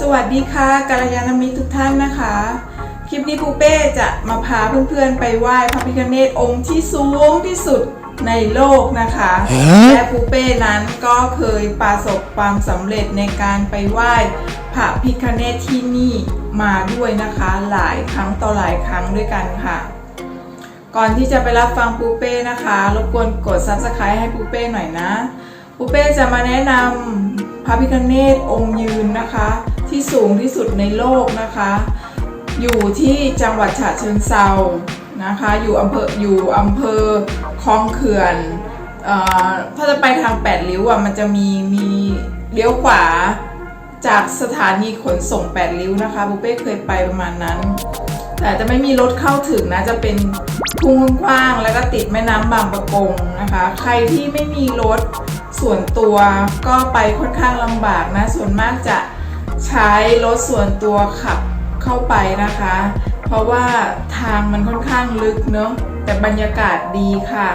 สวัสดีค่ะกัลยาณมิตรทุกท่านนะคะ คลิปนี้ปูเป้จะมาพาเพื่อนๆไปไหว้พระพิฆเนศองค์ที่สูงที่สุดในโลกนะคะ และปูเป้นั้นก็เคยประสบความสำเร็จในการไปไหว้พระพิฆเนศที่นี่มาด้วยนะคะ หลายครั้งต่อหลายครั้งด้วยกันค่ะ ก่อนที่จะไปรับฟังปูเป้นะคะรบกวนกด subscribe ให้ปูเป้หน่อยนะปูเป้จะมาแนะนำพระพิฆเนศองค์ยืนนะคะ ที่สูงที่สุดในโลกนะคะ อยู่ที่จังหวัดฉะเชิงเซานะคะ อยู่อำเภออยู่อำเภอคลองเขื่อนเอ่อถ้าจะไปทางแปดริ้วอะมันจะมีมีเลี้ยวขวาจากสถานีขนส่งแปดริ้วนะคะปูเป้เคยไปประมาณนั้น แต่จะไม่มีรถเข้าถึงนะจะเป็นทุ่งกว้างแล้วก็ติดแม่น้ำบางประกงนะคะ ใครที่ไม่มีรถส่วนตัวก็ไปค่อนข้างลำบากนะ ส่วนมากจะ ใช้รถส่วนตัวขับเข้าไปนะคะ เพราะว่าทางมันค่อนข้างลึกเนอะแต่บรรยากาศดีค่ะ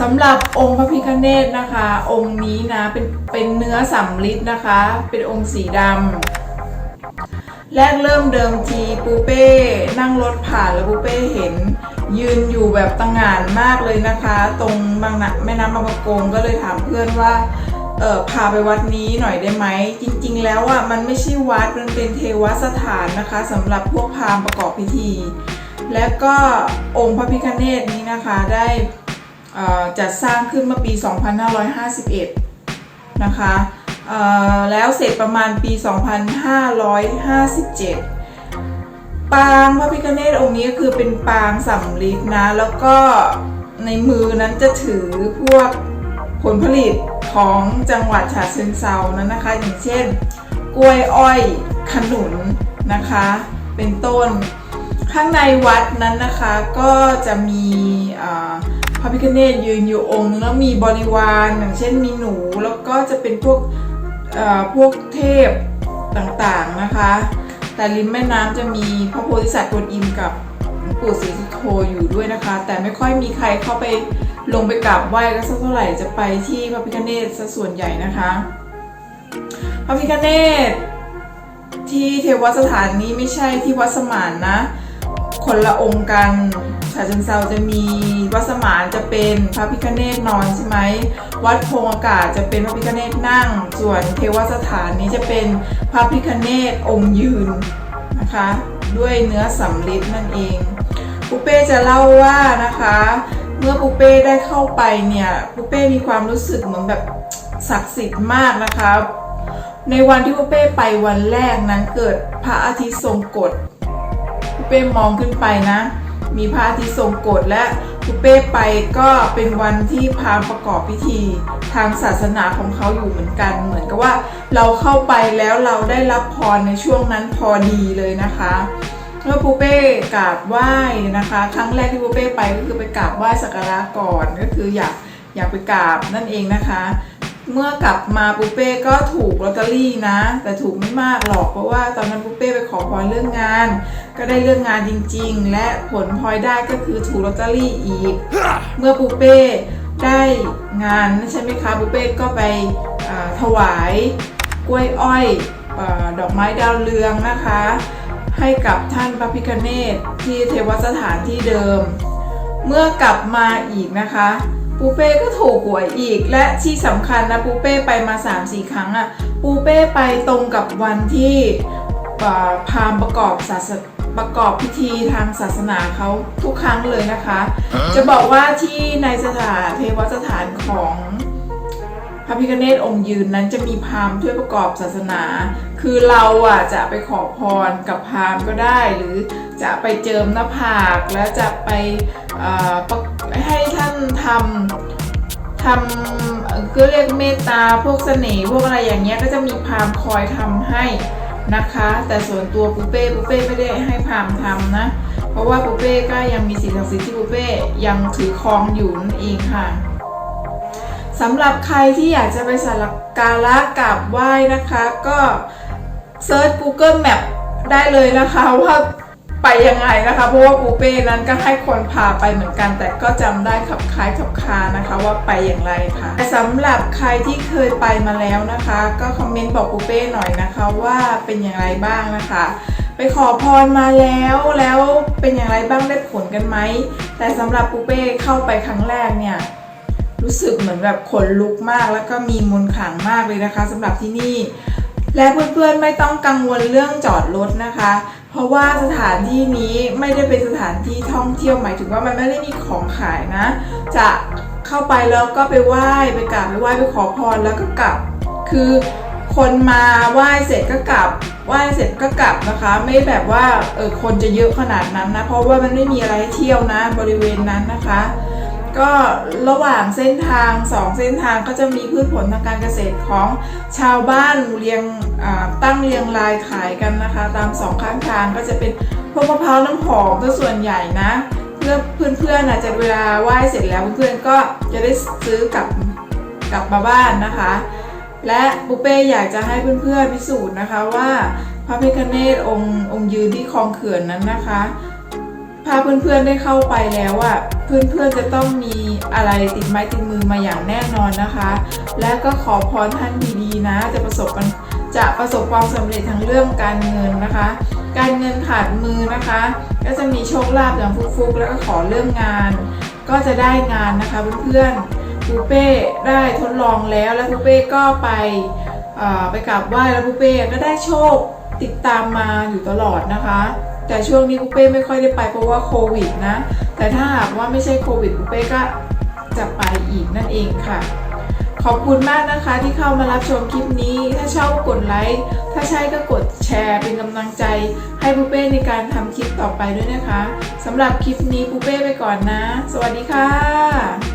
สำหรับองค์พระพิฆเนศนะคะ องค์นี้นะเป็นเป็นเนื้อสำริดนะคะ เป็นองค์สีดำแรกเริ่มเดิมทีปูเป้นั่งรถผ่านแล้วปูเป้เห็น ยืนอยู่แบบตั้งงานมากเลยนะคะ ตรงบางนะแม่น้ำบางประกงก็เลยถามเพื่อนว่า เออพาไปวัดนี้หน่อยได้ไหม จริงๆ แล้วอะมันไม่ใช่วัดมันเป็นเทวสถานนะคะสำหรับพวกพราหมณ์ประกอบพิธี และก็องค์พระพิฆเนศนี้นะคะได้อ่อจัดสร้างขึ้นเมื่อปี 2551 นะคะเอ่อแล้วเสร็จประมาณปี 2557 ปางพระพิฆเนศองค์นี้ก็คือเป็นปางสำริดนะ แล้วก็ในมือนั้นจะถือพวก ผลผลิตของจังหวัดฉะเชิงเซานั้นนะคะ อย่างเช่น กล้วยอ้อยขนุนนะคะ เป็นต้น ข้างในวัดนั้นนะคะก็จะมีพระพิฆเนศยืนอยู่องค์ แล้วมีบริวารอย่างเช่นมีหนูแล้วก็จะเป็นพวกพวกเทพต่างๆนะคะ แต่ริมแม่น้ำจะมีพระโพธิสัตว์กวนอิมกับ ปู่ศรีสุโธอยู่ด้วยนะคะ แต่ไม่ค่อยมีใครเข้าไปลงไปกราบไหว้กันสักเท่าไหร่จะไปที่พระพิฆเนศซะส่วนใหญ่นะคะ พระพิฆเนศที่เทวสถานนี้ไม่ใช่ที่วัดสมานนะ คนละองค์กันฉะเชิงเซาจะมีวัดสมานจะเป็นพระพิฆเนศนอนใช่ไหมวัดโพงอากาศจะเป็นพระพิฆเนศนั่ง ส่วนเทวสถานนี้จะเป็นพระพิฆเนศองค์ยืนนะคะ ด้วยเนื้อสำริดนั่นเอง ปุเป้จะเล่าว่านะคะ เมื่อปุเป้ได้เข้าไปเนี่ยปุเป้มีความรู้สึกเหมือนแบบศักดิ์สิทธิ์มากนะคะ ในวันที่ปุเป้ไปวันแรกนั้นเกิดพระอาทิตย์ทรงกฎปุเป้มองขึ้นไปนะ มีพระอาทิตย์ทรงกฎและปุเป้ไปก็เป็นวันที่พามประกอบพิธีทางศาสนาของเขาอยู่เหมือนกัน เหมือนกับว่าเราเข้าไปแล้วเราได้รับพรในช่วงนั้นพอดีเลยนะคะ เมื่อปูเป้กราบไหว้นะคะ ครั้งแรกที่ปูเป้ไปก็คือไปกราบไหว้สักการะก่อนก็คืออยากอยากไปกราบนั่นเองนะคะ เมื่อกลับมาปูเป้ก็ถูกลอตเตอรี่นะ แต่ถูกไม่มากหรอกเพราะว่าตอนนั้นปูเป้ไปขอพรเรื่องงาน ก็ได้เรื่องงานจริง ๆ และผลพลอยได้ก็คือถูกลอตเตอรี่อีก เมื่อปูเป้ได้งานใช่ไหมคะปูเป้ก็ไปถวายกล้วยอ้อยอดอกไม้ดาวเรืองนะคะ ให้กับท่านพระพิฆเนศที่เทวสถานที่เดิม เมื่อกลับมาอีกนะคะปูเป้ก็ถูกหวยอีก และที่สำคัญนะปูเป้ไปมา3-4ครั้งอะปูเป้ไปตรงกับวันที่อ่าพราหมณ์ประกอบศาสประกอบพิธีทางศาสนาเขาทุกครั้งเลยนะคะ จะบอกว่าที่ในสถานเทวสถานของพระพิฆเนศองค์ยืนนั้นจะมีพราหมณ์ช่วยประกอบศาสนา คือเราอะจะไปขอพรกับพราหมณ์ก็ได้ หรือจะไปเจิมหน้าผากแล้วจะไปะให้ท่านทำทำก็เรียกเมตตาพวกเสน่ห์พวกอะไรอย่างเงี้ยก็จะมีพราหมณ์คอยทำให้นะคะ แต่ส่วนตัวปูเป้ปูเป้ไม่ได้ให้พราหมณ์ทำนะ เพราะว่าปูเป้ก็ยังมีสิ่งศักดิ์สิทธิ์ที่ปูเป้ยังถือครองอยู่นั่นเองค่ะสำหรับใครที่อยากจะไปสักการะกราบไหว้นะคะ ก็ เซิร์ช Google Map ได้เลยนะคะว่าไปยังไงนะคะ เพราะว่าปูเป้นั้นก็ให้คนพาไปเหมือนกัน แต่ก็จำได้ขับคล้ายขับคานะคะว่าไปอย่างไรค่ะแต่สำหรับใครที่เคยไปมาแล้วนะคะ ก็คอมเมนต์บอกปูเป้หน่อยนะคะว่าเป็นอย่างไรบ้างนะคะ ไปขอพรมาแล้วแล้วเป็นอย่างไรบ้างได้ผลกันไหมแต่สำหรับปูเป้เข้าไปครั้งแรกเนี่ยรู้สึกเหมือนแบบขนลุกมากแล้วก็มีมนต์ขลังมากเลยนะคะสำหรับที่นี่ และเพื่อนๆไม่ต้องกังวลเรื่องจอดรถนะคะ เพราะว่าสถานที่นี้ไม่ได้เป็นสถานที่ท่องเที่ยวหมายถึงว่ามันไม่ได้มีของขายนะ จะเข้าไปแล้วก็ไปไหว้ไปกราบไปไหว้ไปขอพรแล้วก็กลับ คือคนมาไหว้เสร็จก็กลับไหว้เสร็จก็กลับนะคะ ไม่แบบว่าเออคนจะเยอะขนาดนั้นนะ เพราะว่ามันไม่มีอะไรให้เที่ยวนะบริเวณนั้นนะคะ ก็ระหว่างเส้นทางสองเส้นทางก็จะมีพืชผลทางการเกษตรของชาวบ้านเรียงตั้งเรียงรายขายกันนะคะ ตามสองข้างทางก็จะเป็นพวกมะพร้าวน้ำหอมก็ส่วนใหญ่นะเพื่อเพื่อนๆอาจจะเวลาไหว้เสร็จแล้วเพื่อนๆก็จะได้ซื้อกลับกลับมาบ้านนะคะ และปุเป้อยากจะให้เพื่อนๆพิสูจน์นะคะว่าพระพิฆเนศองค์องค์ยืนที่คลองเขื่อนนั้นนะคะ พาเพื่อนๆได้เข้าไปแล้วอะ เพื่อนๆจะต้องมีอะไรติดไม้ติดมือมาอย่างแน่นอนนะคะ และก็ขอพรท่านดีๆนะ จะประสบจะประสบความสำเร็จทั้งเรื่องการเงินนะคะ การเงินขาดมือนะคะ ก็จะมีโชคลาภอย่างฟุกๆ แล้วก็ขอเรื่องงาน ก็จะได้งานนะคะเพื่อนๆปูเป้ได้ทดลองแล้วแล้วปูเป้ก็ไปไปกราบไหว้แล้วปูเป้ก็ได้โชคติดตามมาอยู่ตลอดนะคะ แต่ช่วงนี้ปูเป้ไม่ค่อยได้ไปเพราะว่าโควิดนะ แต่ถ้าหากว่าไม่ใช่โควิดปูเป้ก็จะไปอีกนั่นเองค่ะ ขอบคุณมากนะคะที่เข้ามารับชมคลิปนี้ ถ้าชอบก็กดไลค์ ถ้าใช่ก็กดแชร์เป็นกำลังใจ ให้ปูเป้ในการทำคลิปต่อไปด้วยนะคะสำหรับคลิปนี้ปูเป้ไปก่อนนะ สวัสดีค่ะ